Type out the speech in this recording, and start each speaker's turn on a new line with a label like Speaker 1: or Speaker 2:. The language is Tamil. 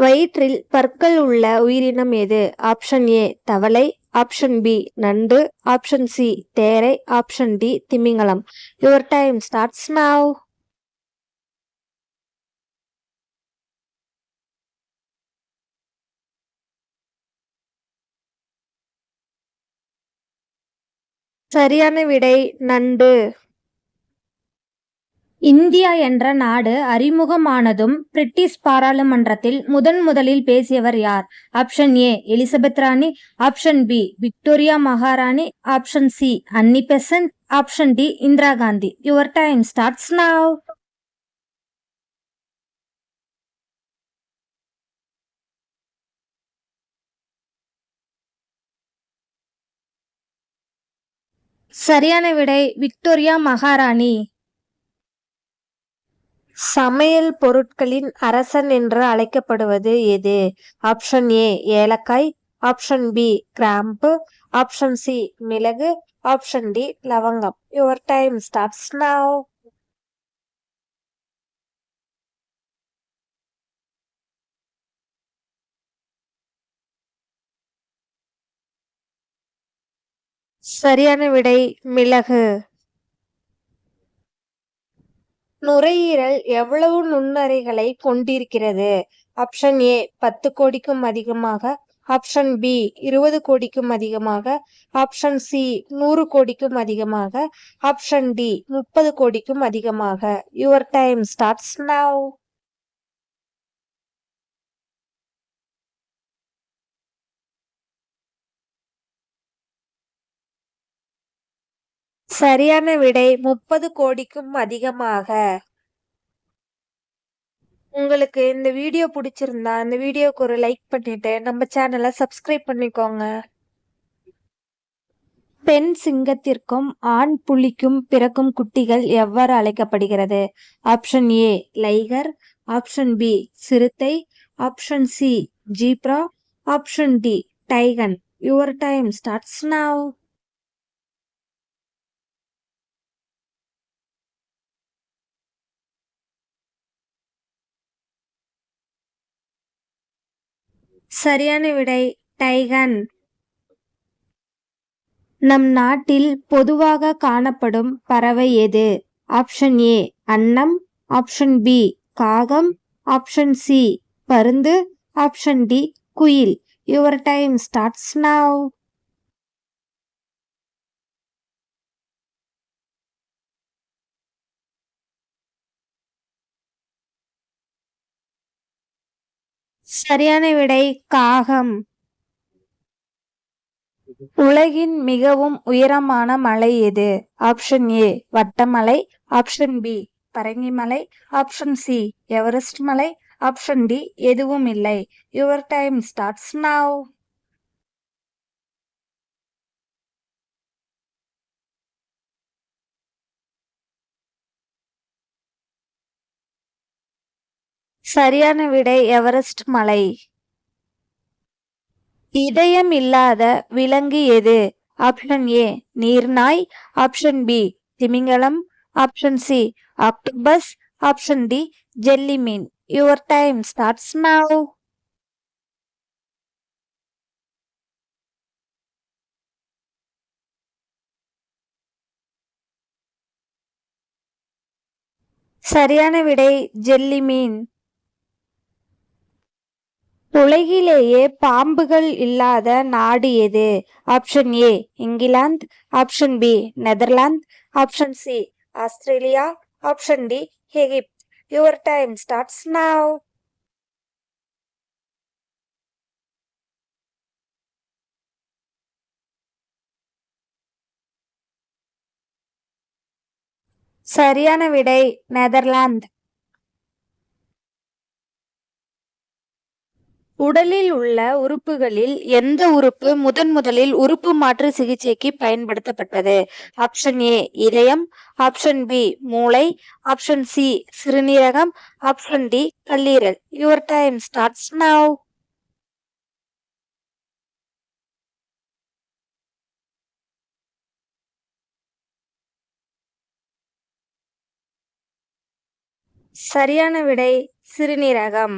Speaker 1: வயிற்றில் பற்கள் உள்ள உயிரினம் எது? ஆப்ஷன் ஏ தவளை. ஆப்ஷன் பி நண்டு. ஆப்ஷன் சி தேரை. ஆப்ஷன் டி திமிங்கலம். யுவர் டைம் ஸ்டார்ட்ஸ் நவ் சரியான விடை நண்டு. இந்தியா என்ற நாடு அறிமுகமானதும் பிரிட்டிஷ் பாராளுமன்றத்தில் முதன் முதலில் பேசியவர் யார்? ஆப்ஷன் ஏ எலிசபெத் ராணி. ஆப்ஷன் பி விக்டோரியா மகாராணி. Option C Annie Besant. Option D Indira Gandhi. Your time starts now சரியான விடை விக்டோரியா மகாராணி. சமையல் பொருட்களின் அரசன் என்று அழைக்கப்படுவது எது? ஆப்ஷன் ஏ ஏலக்காய். ஆப்ஷன் பி கிராம்பு. ஆப்ஷன் சி மிளகு. ஆப்ஷன் டி லவங்கம். யுவர் டைம் ஸ்டார்ட்ஸ் நவ் சரியான விடை மிளகு. நுரையீரல் எவ்வளவு நுண்ணறைகளை கொண்டிருக்கிறது? ஆப்ஷன் ஏ பத்து கோடிக்கும் அதிகமாக. ஆப்ஷன் பி இருபது கோடிக்கும் அதிகமாக. ஆப்ஷன் சி நூறு கோடிக்கும் அதிகமாக. ஆப்ஷன் டி முப்பது கோடிக்கும் அதிகமாக. யுவர் டைம் ஸ்டார்ட்ஸ் நவ் சரியான விடை முப்பது கோடிக்கும் அதிகமாக. உங்களுக்கு இந்த வீடியோ பிடிச்சிருந்தா இந்த வீடியோக்கு ஒரு லைக் பண்ணிட்டு நம்ம சேனலை சப்ஸ்கிரைப் பண்ணிக்கோங்க. பெண் சிங்கத்திற்கும் ஆண் புலிக்கும் பிறக்கும் குட்டிகள் எவ்வாறு அழைக்கப்படுகிறது? Option A liger option B சிறுத்தை. Option C zebra option D tigon your time starts now சரியான விடை டைகன். நம் நாட்டில் பொதுவாக காணப்படும் பறவை எது? ஆப்ஷன் ஏ அன்னம். ஆப்ஷன் பி காகம். ஆப்ஷன் சி பருந்து. ஆப்ஷன் டி குயில். யுவர் டைம் ஸ்டார்ட்ஸ் நவ் சரியான விடை காகம். உலகின் மிகவும் உயரமான மலை எது? Option A Vattamalai. Option B பரங்கிமலை. ஆப்ஷன் சி எவரெஸ்ட் மலை. ஆப்ஷன் டி எதுவும் இல்லை. யுவர் டைம் ஸ்டார்ட்ஸ் நவ் சரியான விடை எவரெஸ்ட் மலை? இதயம் இல்லாத விலங்கு எது? ஆப்ஷன் ஏ நீர்நாய். ஆப்ஷன் பி திமிங்கலம். Option C octopus option D jelly mean. Your time starts now சரியான விடை ஜெல்லி மீன். உலகிலேயே பாம்புகள் இல்லாத நாடு எது? Option A England. Option B Netherlands. Option C Australia. Option D Egypt. Your time starts now சரியான விடை நெதர்லாந்து. உடலில் உள்ள உறுப்புகளில் எந்த உறுப்பு முதன் முதலில் உறுப்பு மாற்று சிகிச்சைக்கு பயன்படுத்தப்பட்டது? ஆப்ஷன் ஏ இதயம். ஆப்ஷன் பி மூளை. ஆப்ஷன் சி சிறுநீரகம். ஆப்ஷன் டி கல்லீரல். யுவர் டைம் ஸ்டார்ட்ஸ் நவ் சரியான விடை சிறுநீரகம்.